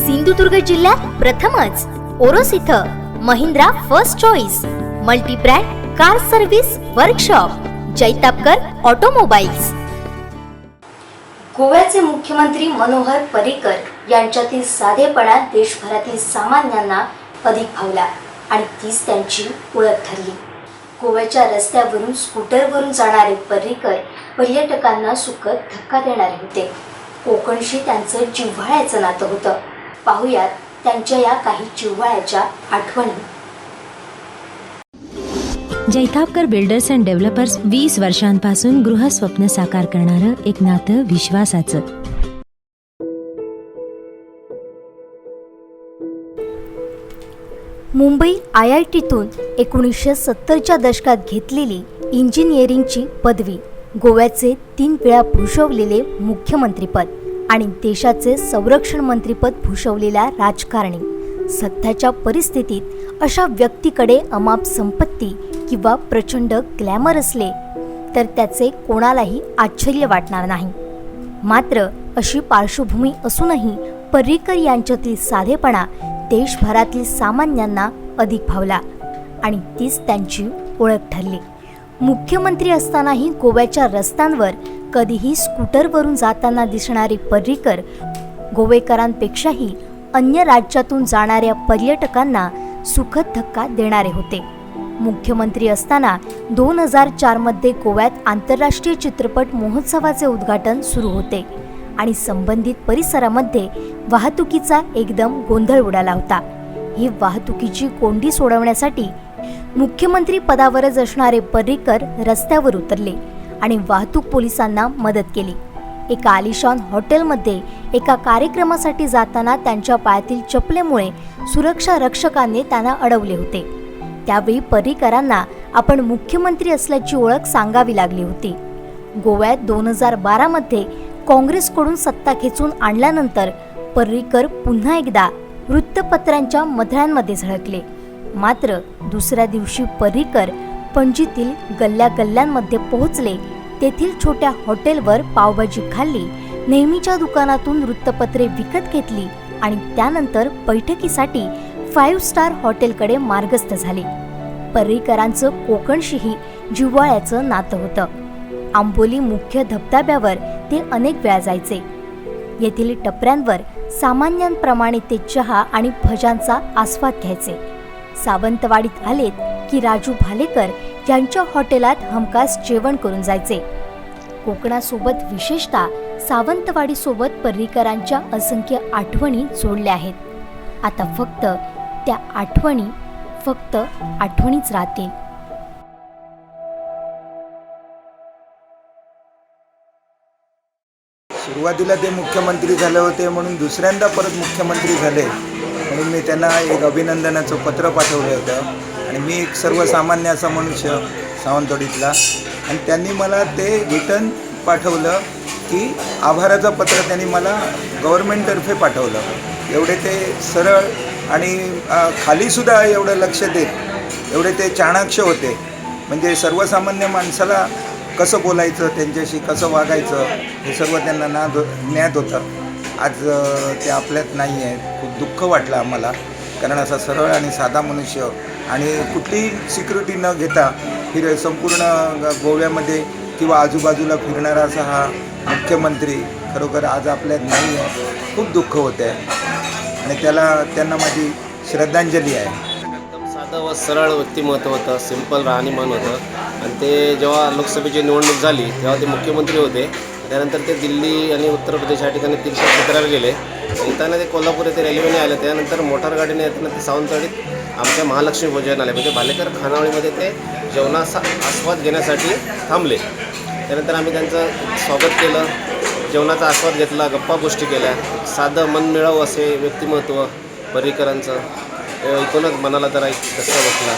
सिंधुदुर्ग जिल्ह्यात प्रथमच ओरोस इथं Mahindra first choice multibrand car service workshop Jaitapkar automobiles. गोव्याचे मुख्यमंत्री मनोहर पर्रिकर यांच्यातील साधेपणा देशभरातील सामान्यांना अधिक भावला आणि तीच त्यांची ओळख ठरली. गोव्याच्या रस्त्यावरून स्कूटरवरून जाणारे पर्रिकर पर्यटकांना सुखद धक्का देणारे होते. कोकणशी त्यांचं जिव्हाळ्याचं नातं होतं. पाहुयात त्यांच्या या काही जिव्हाळ्याच्या आठवणी. जैतापकर बिल्डर्स अँड डेव्हलपर्स वीस वर्षांपासून गृहस्वप्न साकार करणारं एक नातं विश्वासाचं. मुंबई आय आय टीतून एकोणीसशे सत्तरच्या दशकात घेतलेली इंजिनिअरिंगची पदवी गोव्याचे तीन वेळा भूषवलेले मुख्यमंत्रीपद. आणि देशाचे संरक्षण मंत्रीपद भूषवलेल्या राजकारणी. सध्याच्या परिस्थितीत अशा व्यक्तीकडे अमाप संपत्ती किंवा प्रचंड ग्लॅमर असले तर त्याचे कोणालाही आश्चर्य वाटणार नाही. मात्र अशी पार्श्वभूमी असूनही पर्रिकर यांच्यातील साधेपणा देशभरातील सामान्यांना अधिक भावला आणि तीच त्यांची ओळख ठरली. मुख्यमंत्री असतानाही गोव्याच्या रस्त्यांवर कधीही स्कूटरवरून जाताना दिसणारे पर्रिकर गोवेकरांपेक्षाही अन्य राज्यातून जाणाऱ्या पर्यटकांना सुखद धक्का देणारे होते. मुख्यमंत्री असताना दोन हजार चारमध्ये गोव्यात आंतरराष्ट्रीय चित्रपट महोत्सवाचे उद्घाटन सुरू होते आणि संबंधित परिसरामध्ये वाहतुकीचा एकदम गोंधळ उडाला होता. ही वाहतुकीची कोंडी सोडवण्यासाठी मुख्यमंत्री पदावरच असणारे पर्रिकर रस्त्यावर उतरले आणि वाहतूक पोलिसांना मदत केली. एका आलिशान हॉटेलमध्ये एका कार्यक्रमासाठी जाताना त्यांच्या पायातील चपलेमुळे सुरक्षा रक्षकांनी त्यांना अडवले होते. त्यावेळी पर्रिकरांना आपण मुख्यमंत्री असल्याची ओळख सांगावी लागली होती. गोव्यात दोन हजार बारामध्ये काँग्रेसकडून सत्ता खेचून आणल्यानंतर पर्रिकर पुन्हा एकदा वृत्तपत्रांच्या मथळ्यांमध्ये झळकले. मात्र दुसऱ्या दिवशी पर्रिकर पणजीतील गल्ल्या गल्ल्यांमध्ये पोहोचले. तेथील छोट्या हॉटेलवर पावभाजी खाल्ली. नेहमीच्या दुकानातून वृत्तपत्रे विकत घेतली आणि त्यानंतर बैठकीसाठी फाईव्ह स्टार हॉटेलकडे मार्गस्थ झाले. पर्रिकरांचं कोकणशीही जिव्हाळ्याचं नातं होतं. आंबोली मुख्य धबधब्यावर ते अनेक वेळा जायचे. येथील टपऱ्यांवर सामान्यांप्रमाणे ते चहा आणि भजांचा आस्वाद घ्यायचे. सावंतवाडीत आलेत की राजू भालेकर यांच्या हॉटेलात हमखास जेवण करून जायचे. कोकणासोबत विशेषतः सावंतवाडीसोबत पर्रीकरांच्या असंख्य आठवणी जोडल्या आहेत. आता फक्त त्या आठवणी फक्त आठवणीच राहतील. सुरुवातीला ते मुख्यमंत्री झाले होते म्हणून दुसऱ्यांदा परत मुख्यमंत्री झाले. म्हणून मी त्यांना एक अभिनंदनाचं पत्र पाठवलं होतं. आणि मी एक सर्वसामान्य असा मनुष्य सावंतवाडीतला. आणि त्यांनी मला ते रिटर्न पाठवलं की आभाराचं पत्र त्यांनी मला गव्हर्मेंटतर्फे पाठवलं. एवढे ते सरळ आणि खालीसुद्धा एवढं लक्ष देत एवढे ते चाणाक्ष होते. म्हणजे सर्वसामान्य माणसाला कसं बोलायचं त्यांच्याशी कसं वागायचं हे सर्व त्यांना नाद ज्ञात होतं. आज ते आपल्यात नाही आहेत खूप दुःख वाटलं आम्हाला. कारण असा सरळ आणि साधा मनुष्य आणि कुठलीही सिक्युरिटी न घेता फिर संपूर्ण गोव्यामध्ये किंवा आजूबाजूला फिरणारा असा हा मुख्यमंत्री खरोखर आज आपल्यात नाही आहे. खूप दुःख होते आहे आणि त्याला त्यांना माझी श्रद्धांजली आहे. एकदम साधं व सरळ व्यक्तिमत्व होतं. सिंपल राहणीमान होतं. आणि ते जेव्हा लोकसभेची निवडणूक झाली तेव्हा ते मुख्यमंत्री होते. त्यानंतर ते दिल्ली आणि उत्तर प्रदेश या ठिकाणी तीर्थक्षेत्राला गेले. येताना ते कोल्हापूर येथे रेल्वेने आले. त्यानंतर मोटार गाडीने येताना ते सावंतवाडीत आमच्या महालक्ष्मी भोजन आले. म्हणजे भालेकर खानावळीमध्ये ते जेवणाचा आस्वाद घेण्यासाठी थांबले. त्यानंतर आम्ही त्यांचं स्वागत केलं. जेवणाचा आस्वाद घेतला गप्पा गोष्टी केल्या. साधं मनमिळावू असे व्यक्तिमत्व पर्रिकरांचं एकूणच मनाला जरा एक धक्का बसला.